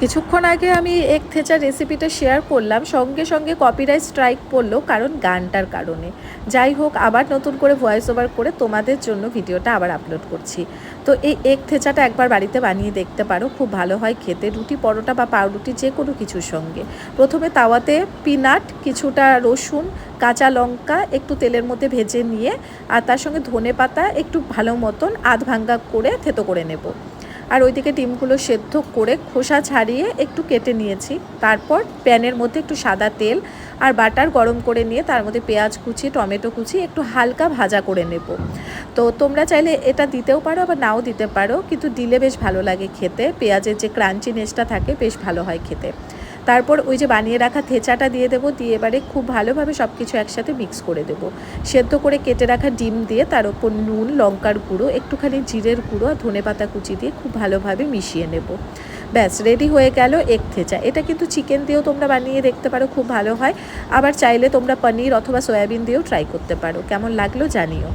কিছুক্ষণ আগে আমি এক থেচার রেসিপিটা শেয়ার করলাম, সঙ্গে সঙ্গে কপিরাইট স্ট্রাইক পড়ল কারণ গানটার কারণে। যাই হোক, আবার নতুন করে ভয়েস ওভার করে তোমাদের জন্য ভিডিওটা আবার আপলোড করছি। তো এই এক থেচাটা একবার বাড়িতে বানিয়ে দেখতে পারো, খুব ভালো হয় খেতে। রুটি, পরোটা বা পাউরুটি যে কোনো কিছুর সঙ্গে। প্রথমে তাওয়াতে পিনাট কিছুটা রসুন, কাঁচা লঙ্কা একটু তেলের মধ্যে ভেজে নিয়ে, আর তার সঙ্গে ধনে পাতা একটু ভালো মতন আধ ভাঙ্গা করে থেতো করে নেব। আর ওইদিকে ডিমগুলো সেদ্ধ করে খোসা ছাড়িয়ে একটু কেটে নিয়েছি। তারপর প্যানের মধ্যে একটু সাদা তেল আর বাটার গরম করে নিয়ে তার মধ্যে পেঁয়াজ কুচি, টমেটো কুচি একটু হালকা ভাজা করে নেব। তো তোমরা চাইলে এটা দিতেও পারো আবার নাও দিতে পারো, কিন্তু দিলে বেশ ভালো লাগে খেতে। পেঁয়াজের যে ক্রাঞ্চিনেসটা থাকে বেশ ভালো হয় খেতে। তারপর ওই যে বানিয়ে রাখা থেচাটা দিয়ে দেবো, দিয়ে এবারে খুব ভালোভাবে সব কিছু একসাথে মিক্স করে দেবো। সেদ্ধ করে কেটে রাখা ডিম দিয়ে তার ওপর নুন, লঙ্কার গুঁড়ো, একটুখানি জিরের গুঁড়ো আর ধনে পাতা কুচি দিয়ে খুব ভালোভাবে মিশিয়ে নেব। ব্যাস রেডি হয়ে গেল এক থেচা। এটা কিন্তু চিকেন দিয়েও তোমরা বানিয়ে দেখতে পারো, খুব ভালো হয়। আবার চাইলে তোমরা পনির অথবা সয়াবিন দিয়েও ট্রাই করতে পারো। কেমন লাগল জানিও।